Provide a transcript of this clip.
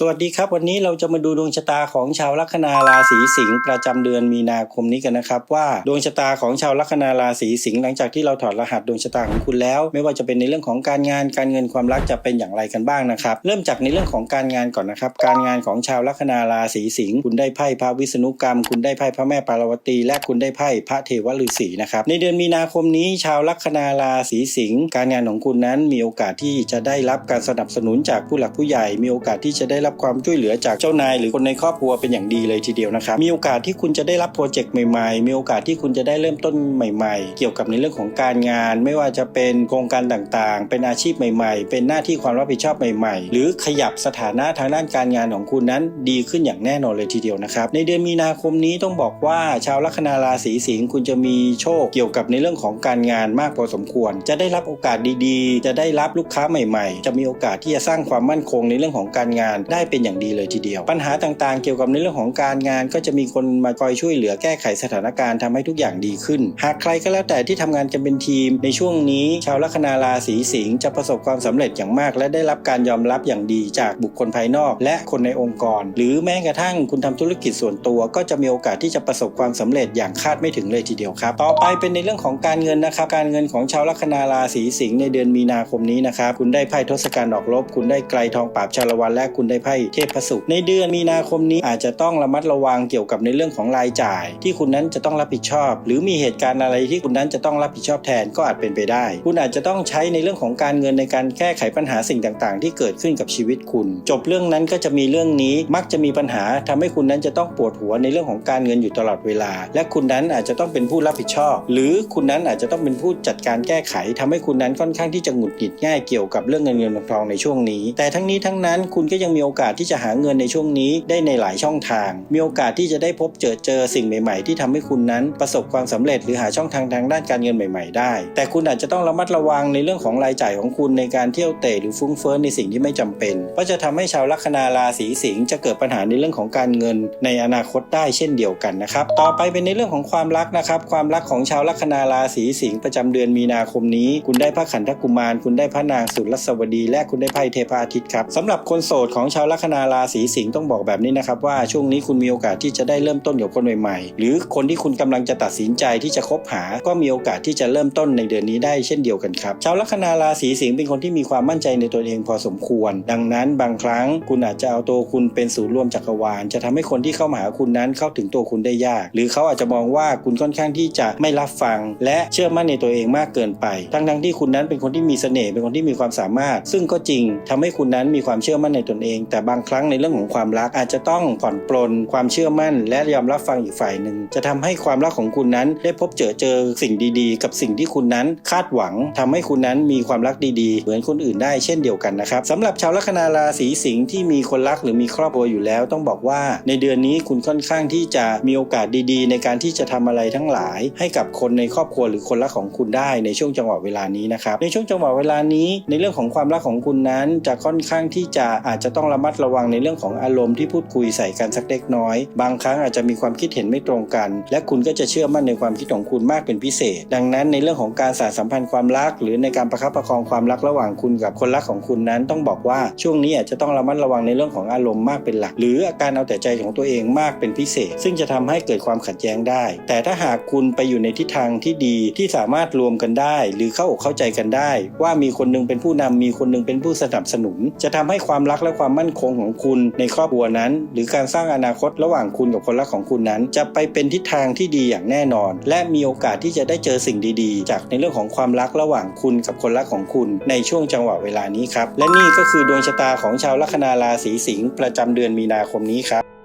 สวัสดีครับ วันนี้เราจะมาดูดวงชะตาของชาวลัคนาราศีสิงห์ประจำเดือนมีนาคมนี้กันนะครับ ว่าดวงชะตาของชาวลัคนาราศีสิงห์หลังจากที่เราถอดรหัสดวงชะตาของคุณแล้ว ไม่ว่าจะเป็นในเรื่องของการงานการเงินความรักจะเป็นอย่างไรกันบ้างนะครับ เริ่มจากในเรื่องของการงานก่อนนะครับ การงานของชาวลัคนาราศีสิงห์คุณได้ไพ่พระวิษณุกรรม คุณได้ไพ่พระแม่ปารวตี และคุณได้ไพ่พระเทวฤาษีนะครับในเดือนมีนาคมนี้ชาวลัคนาราศีสิงห์การงานของคุณนั้นมีโอกาสที่จะได้รับการสนับสนุนจากผู้หลักผู้ใหญ่ มีโอกาสที่จะได้รับความช่วยเหลือจากเจ้านาย หรือคนในครอบครัวเป็นอย่างดีเลยทีเดียวนะครับมีโอกาสที่คุณจะได้รับโปรเจกต์ใหม่ๆ มีโอกาสที่คุณจะได้เริ่มต้นใหม่ๆ เกี่ยวกับในเรื่องของการงาน ไม่ว่าจะเป็นโครงการต่างๆ เป็นอาชีพใหม่ ๆ เป็นหน้าที่ความรับผิดชอบใหม่ ๆ หรือขยับสถานะทางด้านการงานของคุณนั้นดีขึ้นอย่างแน่นอนเลยทีเดียวนะครับในเดือนมีนาคมนี้ต้องบอกว่าชาวลัคนาราศีสิงห์คุณจะมีโชคเกี่ยวกับในเรื่องของการงานมากพอสมควร จะได้รับโอกาสดีๆ จะได้รับลูกค้าใหม่ ๆ จะมีโอกาสที่จะสร้างความมั่นคงในเรื่องของการงานได้ได้เป็นอย่างดีเลยทีเดียว ปัญหาต่างๆ เกี่ยวกับในเรื่องของการงาน ก็จะมีคนมาคอยช่วยเหลือแก้ไขสถานการณ์ทำให้ทุกอย่างดีขึ้น หากใครก็แล้วแต่ที่ทำงานกันเป็นทีม ในช่วงนี้ ชาวลัคนาราศีสิงห์จะประสบความสำเร็จอย่างมาก และได้รับการยอมรับอย่างดีจากบุคคลภายนอก และคนในองค์กร หรือแม้กระทั่งคุณทำธุรกิจส่วนตัว ก็จะมีโอกาสที่จะประสบความสำเร็จอย่างคาดไม่ถึงเลยทีเดียวครับ ต่อไปเป็นในเรื่องของการเงินนะครับ การเงินของชาวลัคนาราศีสิงห์ในเดือนมีนาคมนี้นะครับ คุณได้ไพ่ทศกัณฐ์ออกรบ คุณได้ไกลทองปราบชาละวันและคุณได้ไพ่เทพสุขในเดือนมีนาคมนี้อาจจะต้องระมัดระวังเกี่ยวกับในเรื่องของรายจ่าย ที่คุณนั้นจะต้องรับผิดชอบ หรือมีเหตุการณ์อะไรที่คุณนั้นจะต้องรับผิดชอบแทนก็อาจเป็นไปได้ คุณอาจจะต้องใช้ในเรื่องของการเงินในการแก้ไขปัญหาสิ่งต่างๆ ที่เกิดขึ้นกับชีวิตคุณ จบเรื่องนั้นก็จะมีเรื่องนี้มักจะมีปัญหาทำให้คุณนั้นจะต้องปวดหัวในเรื่องของการเงินอยู่ตลอดเวลา และคุณนั้นอาจจะต้องเป็นผู้รับผิดชอบ หรือคุณนั้นอาจจะต้องเป็นผู้จัดการแก้ไขทำให้คุณนั้นค่อนข้างที่จะหงุดหงิดง่ายเกี่ยวกับเรื่องเงินเงินทองในช่วงนี้ แต่ทั้งนี้ทั้งนั้นคุณก็ยังมีโอกาสกาสที่จะหาเงินในช่วงนี้ได้ในหลายช่องทาง มีโอกาสที่จะได้พบเจอเจอสิ่งใหม่ ๆ ที่ทำให้คุณนั้นประสบความสำเร็จหรือหาช่องทางทางด้านการเงินใหม่ ๆ ได้ แต่คุณอาจจะต้องระมัดระวังในเรื่องของรายจ่ายของคุณในการเที่ยวเตะหรือฟุ้งเฟ้อในสิ่งที่ไม่จำเป็นเพราะจะทำให้ชาวลัคนาราศีสิงห์จะเกิดปัญหาในเรื่องของการเงิน ในอนาคตได้เช่นเดียวกันนะครับ ต่อไปเป็นในเรื่องของความรักนะครับ ความรักของชาวลัคนาราศีสิงห์ประจำเดือนมีนาคมนี้ คุณได้พระขันธกุมาร คุณได้พระนางสุรสวดี และคุณได้ไพ่เทพอาทิตย์ครับสำหรับคนโสดของชาวลัคนาราศีสิงห์ต้องบอกแบบนี้นะครับว่าช่วงนี้คุณมีโอกาสที่จะได้เริ่มต้นกับคนใหม่ๆ หรือคนที่คุณกำลังจะตัดสินใจที่จะคบหา ก็มีโอกาสที่จะเริ่มต้นในเดือนนี้ได้เช่นเดียวกันครับชาวลัคนาราศีสิงห์เป็นคนที่มีความมั่นใจในตัวเองพอสมควร ดังนั้นบางครั้งคุณอาจจะเอาตัวคุณเป็นศูนย์รวมจักรวาล จะทำให้คนที่เข้ามาหาคุณนั้นเข้าถึงตัวคุณได้ยาก หรือเขาอาจจะมองว่าคุณค่อนข้างที่จะไม่รับฟัง และเชื่อมั่นในตัวเองมากเกินไป ทั้งๆที่คุณนั้นเป็นคนที่มีเสน่ห์เป็นคนที่มีความสามารถ ซึ่งก็จริงทำให้คุณนั้นมีความเชื่อมั่นในตนเองแต่บางครั้งในเรื่องของความรักอาจจะต้องผ่อนปลนความเชื่อมั่น และยอมรับฟังอีกฝ่ายหนึ่ง จะทำให้ความรักของคุณนั้นได้พบเจอเจอสิ่งดีๆ กับสิ่งที่คุณนั้นคาดหวังทำให้คุณนั้นมีความรักดีๆ เหมือนคนอื่นได้เช่นเดียวกันนะครับสำหรับชาวลัคนาราศีสิงห์ที่มีคนรักหรือมีครอบครัวอยู่แล้ว ต้องบอกว่าในเดือนนี้คุณค่อนข้างที่จะมีโอกาสดีๆ ในการที่จะทำอะไรทั้งหลาย ให้กับคนในครอบครัวหรือคนรักของคุณได้ในช่วงจังหวะเวลานี้นะครับในช่วงจังหวะเวลานี้ ในเรื่องของความรักของคุณนั้นจะค่อนข้างที่จะอาจจะต้องระมัดระวังในเรื่องของอารมณ์ที่พูดคุยใส่กันสักเล็กน้อย บางครั้งอาจจะมีความคิดเห็นไม่ตรงกัน และคุณก็จะเชื่อมั่นในความคิดของคุณมากเป็นพิเศษ ดังนั้นในเรื่องของการสานสัมพันธ์ความรัก หรือในการประคับประคองความรักระหว่างคุณกับคนรักของคุณนั้น ต้องบอกว่าช่วงนี้อาจจะต้องระมัดระวังในเรื่องของอารมณ์มากเป็นหลัก หรืออาการเอาแต่ใจของตัวเองมากเป็นพิเศษ ซึ่งจะทำให้เกิดความขัดแย้งได้ แต่ถ้าหากคุณไปอยู่ในทิศทางที่ดีที่สามารถรวมกันได้ หรือเข้าอกเข้าใจกันได้ ว่ามีคนหนึงเป็นผู้นำมีคนนึงเป็นผู้สนับสนุน จะทำให้ความรักและความมั่นคงของคุณในครอบครัวนั้น หรือการสร้างอนาคตระหว่างคุณกับคนรักของคุณนั้น จะไปเป็นทิศทางที่ดีอย่างแน่นอน และมีโอกาสที่จะได้เจอสิ่งดีๆ จากในเรื่องของความรักระหว่างคุณกับคนรักของคุณ ในช่วงจังหวะเวลานี้ครับและนี่ก็คือดวงชะตาของชาวลัคนาราศีสิงห์ประจำเดือนมีนาคมนี้ครับ